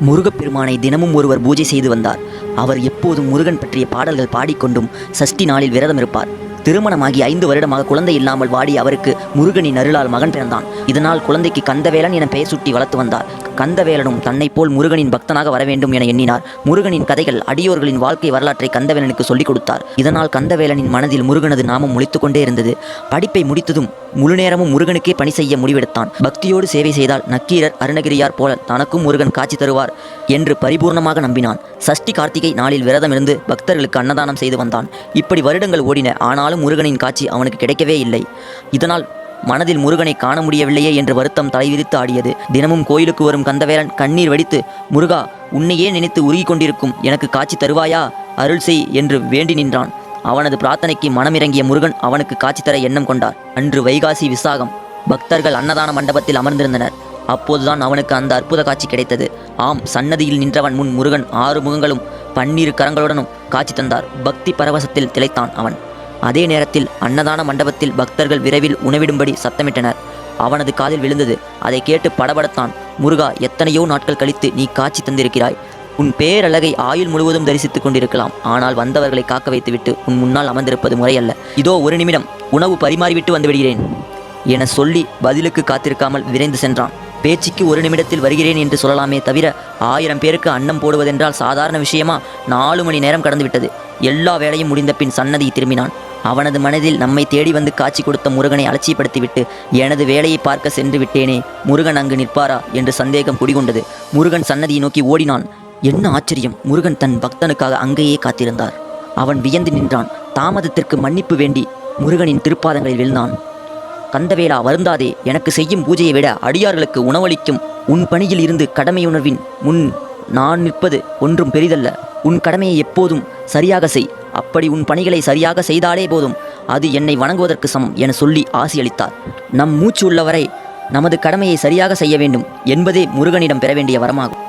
முருகப்பெருமானை தினமும் ஒருவர் பூஜை செய்து வந்தார். அவர் எப்போதும் முருகன் பற்றிய பாடல்கள் பாடிக்கொண்டும் சஷ்டி நாளில் விரதம் இருப்பார். திருமணமாகி ஐந்து வருடமாக குழந்தை இல்லாமல் வாடி அவருக்கு முருகனின் அருளால் மகன் பிறந்தான். இதனால் குழந்தைக்கு கந்தவேலன் என பெயர் சுட்டி வளர்த்து வந்தார். கந்தவேலனும் தன்னைப் போல் முருகனின் பக்தனாக வர வேண்டும் என எண்ணினார். முருகனின் கதைகள் அடியோர்களின் வாழ்க்கை வரலாற்றை கந்தவேலனுக்கு சொல்லிக் கொடுத்தார். இதனால் கந்தவேலனின் மனதில் முருகனது நாமம் முழித்துக்கொண்டே இருந்தது. படிப்பை முடித்ததும் முழு நேரமும் முருகனுக்கே பணி செய்ய முடிவெடுத்தான். பக்தியோடு சேவை செய்தால் நக்கீரர் அருணகிரியார் போல தனக்கும் முருகன் காட்சி தருவார் என்று பரிபூர்ணமாக நம்பினான். சஷ்டி கார்த்திகை நாளில் விரதம் இருந்து பக்தர்களுக்கு அன்னதானம் செய்து வந்தான். இப்படி வருடங்கள் ஓடின ஆனாலும் முருகனின் காட்சி அவனுக்கு கிடைக்கவே இல்லை. இதனால் மனதில் முருகனை காண முடியவில்லையே என்று வருத்தம் தலைவிரித்து ஆடியது. தினமும் கோயிலுக்கு வரும் கந்தவேலன் கண்ணீர் வடித்து முருகா உன்னையே நினைத்து உருகிக் கொண்டிருக்கும் எனக்கு காட்சி தருவாயா? அருள் செய் என்று வேண்டி நின்றான். அவனது பிரார்த்தனைக்கு மனமிறங்கிய முருகன் அவனுக்கு காட்சி தர எண்ணம் கொண்டார். அன்று வைகாசி விசாகம். பக்தர்கள் அன்னதான மண்டபத்தில் அமர்ந்திருந்தனர். அப்போதுதான் அவனுக்கு அந்த அற்புத காட்சி கிடைத்தது. ஆம் சன்னதியில் நின்றவன் முன் முருகன் ஆறு முகங்களும் பன்னிரு கரங்களுடனும் காட்சி தந்தார். பக்தி பரவசத்தில் திளைத்தான் அவன். அதே நேரத்தில் அன்னதான மண்டபத்தில் பக்தர்கள் விரைவில் உணவிடும்படி சத்தமிட்டனர். அவனது காதில் விழுந்தது. அதை கேட்டு படபடத்தான் முருகா எத்தனையோ நாட்கள் கழித்து நீ காட்சி தந்திருக்கிறாய். உன் பேரழகை ஆயுள் முழுவதும் தரிசித்துக் கொண்டிருக்கலாம். ஆனால் வந்தவர்களை காக்க வைத்துவிட்டு உன் முன்னால் அமர்ந்திருப்பது முறையல்ல. இதோ ஒரு நிமிடம் உணவு பரிமாறிவிட்டு வந்து விடுகிறேன். என சொல்லி பதிலுக்கு காத்திருக்காமல் விரைந்து சென்றான். பேச்சுக்கு ஒரு நிமிடத்தில் வருகிறேன் என்று சொல்லலாமே தவிர ஆயிரம் பேருக்கு அன்னம் போடுவதென்றால் சாதாரண விஷயமா? நாலு மணி நேரம் கடந்துவிட்டது எல்லா வேலையும் முடிந்த பின் சன்னதி திரும்பினான். அவனது மனதில் நம்மை தேடி வந்து காட்சி கொடுத்த முருகனை அலட்சியப்படுத்திவிட்டு எனது வேலையை பார்க்க சென்று விட்டேனே முருகன் அங்கு நிற்பாரா? என்று சந்தேகம் குடிகொண்டது. முருகன் சன்னதியை நோக்கி ஓடினான். என்ன ஆச்சரியம்? முருகன் தன் பக்தனுக்காக அங்கேயே காத்திருந்தார். அவன் வியந்து நின்றான். தாமதத்திற்கு மன்னிப்பு வேண்டி முருகனின் திருப்பாதங்களில் விழுந்தான். கந்தவேலா வருந்தாதே எனக்கு செய்யும் பூஜையை விட அடியார்களுக்கு உணவளிக்கும் உன் பணியில் இருந்து கடமையுணர்வின் முன் நான் நிற்பது ஒன்றும் பெரிதல்ல. உன் கடமையை எப்போதும் சரியாக செய். அப்படி உன் பணிகளை சரியாக செய்தாலே போதும். அது என்னை வணங்குவதற்கு சமம் என சொல்லி ஆசியளித்தார். நம் மூச்சு உள்ளவரை நமது கடமையை சரியாக செய்ய வேண்டும் என்பதே முருகனிடம் பெற வேண்டிய வரமாகும்.